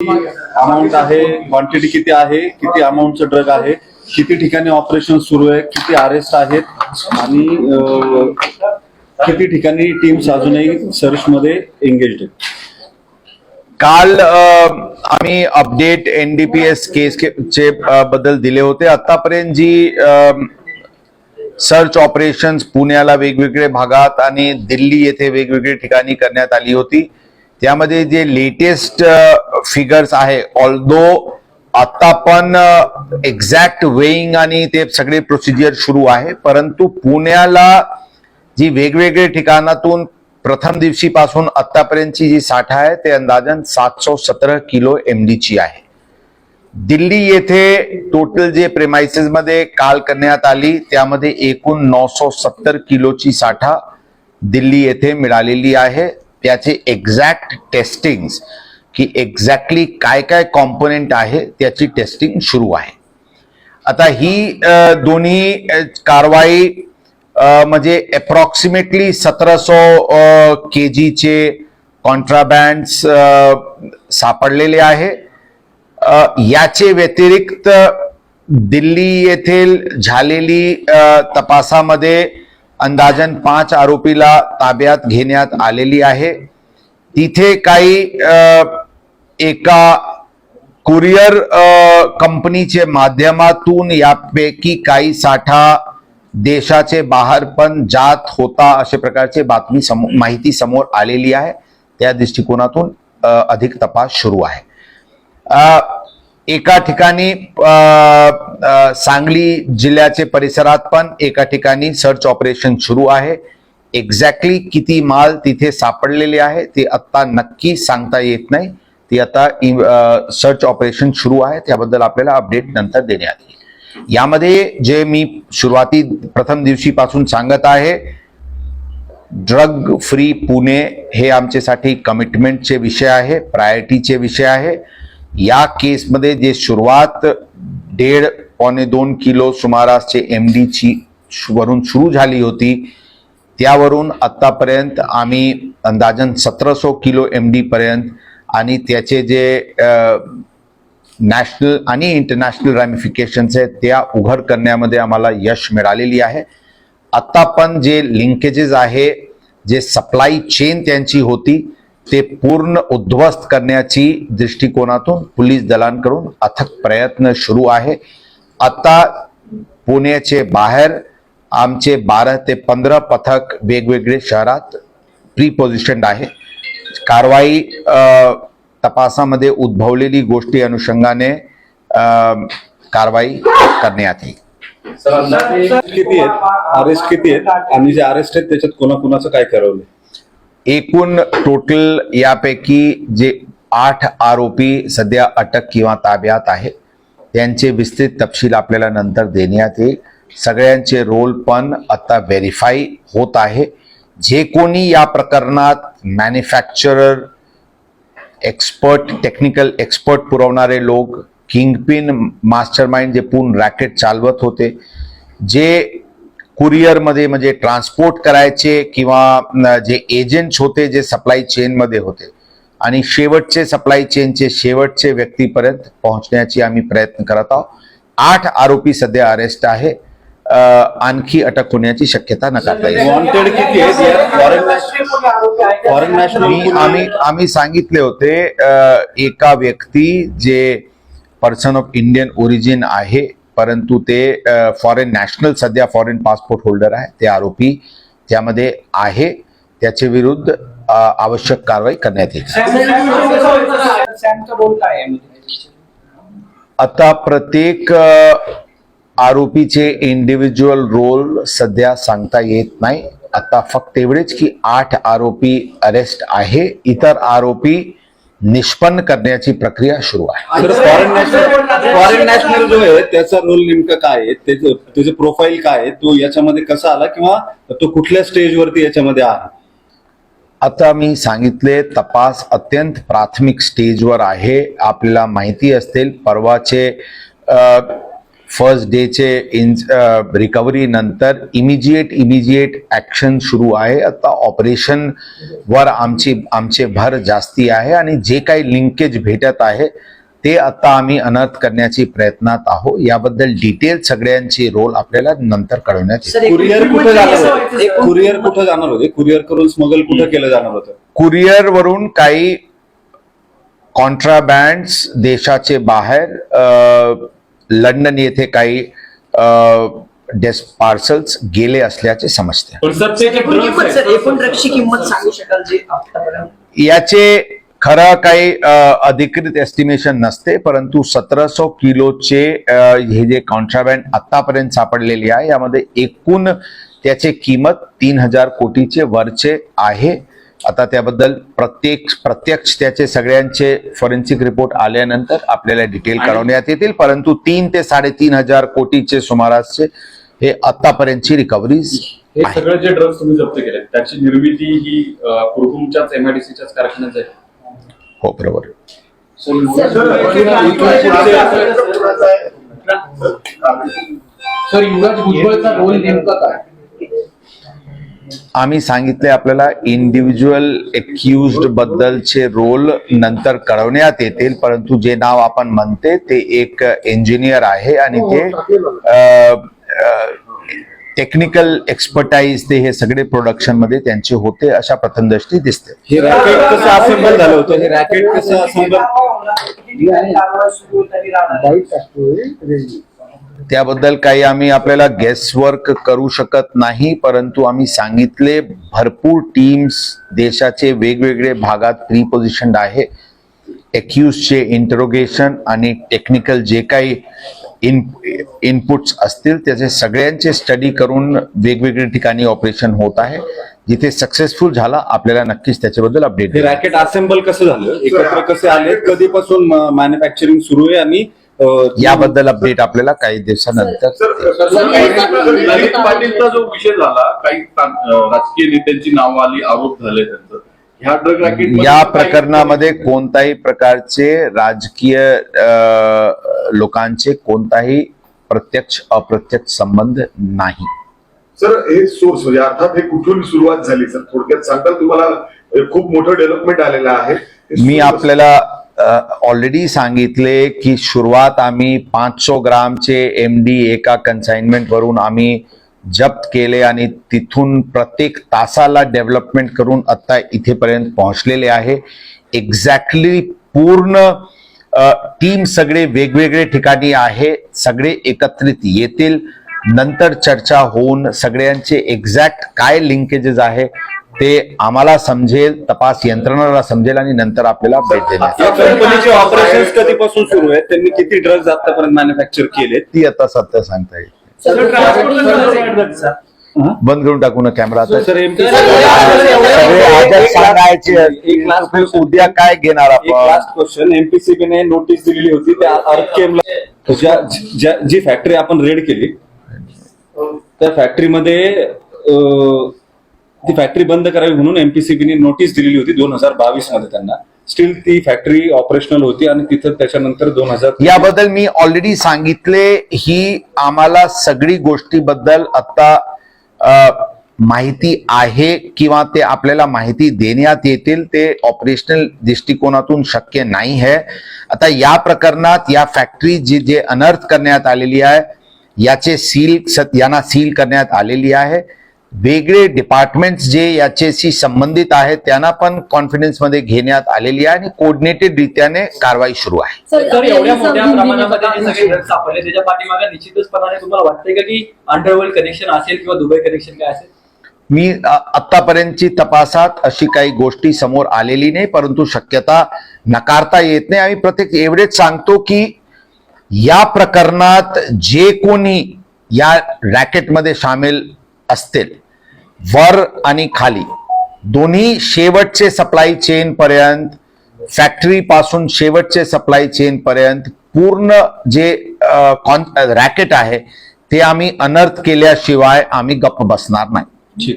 Amount आहे quantity किती आहे किती अमाऊंटचं ड्रग आहे किती ठिकाणी ऑपरेशन सुरू आहे किती अरेस्ट आहेत आणि किती ठिकाणी टीम्स अजूनही सर्च मध्ये एंगेज आहेत. काल आम्ही अपडेट एनडीपीएस केस के- चे बद्दल दिले होते. आतापर्यंत जी सर्च ऑपरेशन्स पुण्याला वेगवेगळ्या भागात आणि दिल्ली येथे वेगवेगळ्या ठिकाणी करण्यात आली होती. त्यामध्ये जे लेटेस्ट फिगर्स आहे. ऑल्दो आता पण uh, एक्झॅक्ट वेईंग आणि ते सगळे प्रोसिजर सुरू आहे. परंतु पुण्याला जी वेगवेगळ्या ठिकाणातून प्रथम दिवशीपासून आतापर्यंतची जी साठा आहे ते अंदाजन सातशे सतरा किलो एमडी ची आहे. दिल्ली येथे टोटल जे प्रेमायसेस मध्ये काल करण्यात आली त्यामध्ये एकूण नऊशे सत्तर किलोची साठा दिल्ली येथे मिळालेली आहे. त्याचे एक्झॅक्ट टेस्टिंग की एक्झॅक्टली काय काय कॉम्पोनेंट आहे त्याची टेस्टिंग सुरू आहे. आता ही दोन्ही कारवाई म्हणजे अप्रॉक्सिमेटली सतराशो के जीचे कॉन्ट्राबँड्स सापडलेले आहे. याचे व्यतिरिक्त दिल्ली येथील झालेली तपासामध्ये अंदाजन पाच आरोपीला ताब्यात घेण्यात आलेली आहे. तिथे काही एका कुरिअर कंपनीचे माध्यमातून यापैकी काही साठा देशाचे बाहेर पण जात होता अशा प्रकारचे बातमी समो माहिती समोर आलेली आहे. त्या दृष्टिकोनातून अधिक तपास सुरू आहे. एका ठिकाणी सांगली जिल्ह्याचे परिसरात पण एका ठिकाणी सर्च ऑपरेशन सुरू आहे. एक्झॅक्टली किती माल तिथे सापडलेले आहे ते आत्ता नक्की सांगता येत नाही. ती आता सर्च ऑपरेशन सुरू आहे त्याबद्दल आपल्याला अपडेट नंतर देण्यात येईल. यामध्ये जे मी सुरुवाती प्रथम दिवशीपासून सांगत आहे ड्रग फ्री पुणे हे आमच्यासाठी कमिटमेंटचे विषय आहे प्रायोरिटीचे विषय आहे. या केसमध्ये जे सुरुवात दीड पावणे दोन किलो सुमारासचे एम डीची वरून सुरू झाली होती त्यावरून आत्तापर्यंत आम्ही अंदाजन सतराशे किलो एम डी पर्यंत आणि त्याचे जे नॅशनल आणि इंटरनॅशनल रॅमिफिकेशन्स आहेत त्या उघड करण्यामध्ये आम्हाला यश मिळालेली आहे. आत्ता पण जे लिंकेजेस आहे जे सप्लाय चेन त्यांची होती ते पूर्ण उद्ध्वस्त करण्याची दृष्टिकोनातून पोलीस दलांकडून अथक प्रयत्न सुरू आहे. आता पुण्याचे बाहेर आमचे बारा ते पंधरा पथक वेगवेगळे शहरात प्री पोझिशन्ड आहे. कारवाई तपासामध्ये उद्भवलेली गोष्टी अनुषंगाने कारवाई करण्यात येईल. किती आहेत? अरेस्ट किती आहेत? आणि जे अरेस्ट आहेत त्याच्यात कोणाकोणाचं काय करवलं एकूण टोटल यापैकी जे आठ आरोपी सध्या अटक किंवा ताब्यात आहे त्यांचे विस्तृत तपशील आपल्याला नंतर देण्यात येईल. सगळ्यांचे रोल पण आता व्हेरीफाय होत आहे. जे कोणी या प्रकरणात मॅन्युफॅक्चरर एक्सपर्ट टेक्निकल एक्सपर्ट पुरवणारे लोक किंगपिन मास्टर माइंड जे पूर्ण रॅकेट चालवत होते जे कुरिअरमध्ये म्हणजे ट्रान्सपोर्ट करायचे किंवा जे एजंट्स होते जे सप्लाय चेनमध्ये होते. आणि शेवटचे सप्लाय चेनचे शेवटचे व्यक्तीपर्यंत पोहोचण्याची आम्ही प्रयत्न करत आहोत. आठ आरोपी सध्या अरेस्ट आहे. आणखी अटक होण्याची शक्यता नकारता येईल आम्ही आम्ही सांगितले होते एका व्यक्ती जे पर्सन ऑफ इंडियन ओरिजिन आहे परंतु ते फॉरेन नॅशनल सध्या फॉरेन पासपोर्ट होल्डर आहे ते आरोपी त्यामध्ये आहे त्याच्या विरुद्ध आवश्यक कारवाई करण्यात येईल? आता प्रत्येक आरोपीचे इंडिव्हिज्युअल रोल सध्या सांगता येत नाही. आता फक्त एवढेच की आठ आरोपी अरेस्ट आहे. इतर आरोपी निष्पन्न करण्याची प्रक्रिया सुरू आहे. फॉरेन नॅशनल फॉरेन नॅशनल जो आहे त्याचा रोल नेमका काय आहे? त्याचं त्याचे प्रोफाईल काय आहे? तो याच्यामध्ये कसा आला किंवा तो कुठल्या स्टेजवरती याच्यामध्ये आहे? आता मी सांगितले तपास अत्यंत प्राथमिक स्टेजवर आहे. आपल्याला माहिती असतील परवाचे फर्स्ट डेचे इन रिकव्हरी नंतर इमिजिएट इमिजिएट ऍक्शन सुरू आहे. आता ऑपरेशन वर आमची आमचे भर जास्ती आहे आणि जे काही लिंकेज भेटत आहे ते आता आम्ही अनर्थ करण्याची प्रयत्नात आहोत. याबद्दल डिटेल सगळ्यांची रोल आपल्याला नंतर कळवण्यात येईल. कुरिअर कुठं जाणार होते? कुरिअर कुठं जाणार होते? कुरिअर करून स्मगल कुठं केलं जाणार होतं? कुरिअर वरून काही कॉन्ट्राबँड्स देशाचे बाहेर लंडन येथे काही डेस पार्सल्स गेले असल्याचे समजते. याचे खरं काही अधिकृत एस्टिमेशन नसते परंतु सतराशे किलोचे हे जे कॉन्ट्राबँड आतापर्यंत सापडलेले आहे यामध्ये एकूण त्याचे किंमत तीन हजार कोटीचे वरचे आहे. आता त्याबद्दल प्रत्येक प्रत्यक्ष त्याचे सगळ्यांचे फॉरेन्सिक रिपोर्ट आल्यानंतर आपल्याला डिटेल कळवण्यात येतील. परंतु तीन ते साडेतीन हजार कोटीचे सुमारासचे हे आतापर्यंतची रिकव्हरी हे सगळे जे ड्रग्ज तुम्ही जप्त केले त्याची निर्मिती ही कुरकुमच्याच एमआयडीसीच्याच कारखान्यात आहे हो बरोबर. सर युवराज भुजबळचा रोल नेमका काय? आम्ही सांगितले आपल्याला इंडिव्हिज्युअल एक्युज्ड बद्दलचे रोल नंतर कळवण्यात येतील परंतु जे नाव आपण म्हणते ते एक इंजिनियर आहे आणि ते टेक्निकल एक्सपर्टाईज ते हे सगळे प्रोडक्शनमध्ये त्यांचे होते अशा प्रथमदृष्टी दिसते. हे रॅकेट कसं असेंबल झालं होतं? हे रॅकेट कसं असेंबल त्याबद्दल काही आम्ही आपल्याला गेस वर्क करू शकत नाही परंतु आम्ही सांगितले भरपूर टीम्स देशाचे वेगवेगळे भागात प्री पोझिशन्ड आहे एक्युजचे इंटरोगेशन आणि टेक्निकल जे काही इन इनपुट्स असतील त्याचे सगळ्यांचे स्टडी करून वेगवेगळ्या ठिकाणी ऑपरेशन होत आहे. जिथे सक्सेसफुल झाला आपल्याला नक्कीच त्याच्याबद्दल अपडेट रॅकेट असेंबल कसं झालं? एकत्र कसे आले? कधीपासून मॅन्युफॅक्चरिंग सुरू आहे आणि याबद्दल अपडेट आपल्याला काही दिवसानंतर ललित पाटीलचा जो विषय झाला काही राजकीय नेत्यांची नावं आली आरोप झाले त्यांचं. ह्या ड्रग रॅकेट या प्रकरणामध्ये कोणताही प्रकारचे राजकीय लोकांचे कोणताही प्रत्यक्ष अप्रत्यक्ष संबंध नाही. सर हे सोर्स म्हणजे अर्थात हे कुठून सुरुवात झाली? सर थोडक्यात सांगताल तुम्हाला खूप मोठं डेव्हलपमेंट आलेलं आहे. मी आपल्याला ऑलरेडी सांगितले की सुरुवात आम्ही पाचशे ग्रामचे एम डी एका कन्साइनमेंटवरून आम्ही जप्त केले आणि तिथून प्रत्येक तासाला डेव्हलपमेंट करून आत्ता इथेपर्यंत पोहोचलेले आहे. एक्झॅक्टली पूर्ण टीम सगळे वेगवेगळे ठिकाणी आहे सगळे एकत्रित येतील. नंतर चर्चा होऊन सगळ्यांचे एक्झॅक्ट काय लिंकेजेस आहे ते आम्हाला समजेल तपास यंत्रणाला समजेल आणि नंतर आपल्याला भेट कंपनीचे ऑपरेशन कधीपासून सुरू आहेत? त्यांनी किती ड्रग्ज आतापर्यंत मॅन्युफॅक्चर केले ती आता सत्य सांगता येईल बंद करून टाकू ना कॅमेरा सांगायचे. उद्या काय घेणार एक आपण? लास्ट क्वेश्चन एमपीसीबीने नोटीस दिलेली होती त्या अर्थकेमला ज्या ज्या- जी फॅक्टरी आपण रेड केली त्या फॅक्टरीमध्ये ती फॅक्टरी बंद करावी म्हणून एमपीसीबीने नोटीस दिलेली होती दोन हजार बावीसमध्ये त्यांना. स्टील ती फॅक्टरी ऑपरेशनल होती आणि तिथं त्याच्यानंतर दोन हजार याबद्दल मी ऑलरेडी सांगितले. ही आम्हाला सगळी गोष्टीबद्दल आता माहिती आहे किंवा ते आपल्याला माहिती देण्यात येतील. ते ऑपरेशनल दृष्टिकोनातून शक्य नाही आहे. आता या प्रकरणात या फॅक्टरी जी जे अनर्थ करण्यात आलेली आहे याचे सील यांना सील करण्यात आलेली आहे. वेगळे डिपार्टमेंट्स जे याच्याशी संबंधित आहेत त्यांना पण कॉन्फिडन्समध्ये घेण्यात आलेली आहे आणि कोऑर्डिनेटेड रित्याने कारवाई सुरू आहे. तर एवढ्या मोठ्या प्रमाणामध्ये जे सगळे ड्रग्स सापडले त्याच्या पाठीमागे निश्चितचपणाने तुम्हाला वाटतंय का की अंडरवर्ल्ड कनेक्शन असेल किंवा दुबई कनेक्शन काय असेल? मी आतापर्यंतची तपासात अशी काही गोष्टी समोर आलेली नाही परंतु शक्यता नकारता येत नाही. आम्ही प्रत्येक एवढेच सांगतो की या प्रकरणात जे कोणी या रॅकेटमध्ये सामील असतील. वर आणि खाली. दोन्ही शेवटचे सप्लाय चेन पर्यंत फॅक्टरी पासून शेवटचे सप्लाय चेन पर्यंत पूर्ण जे कॉन रॅकेट आहे ते आम्ही अनर्थ केल्याशिवाय आम्ही गप्प बसणार नाही.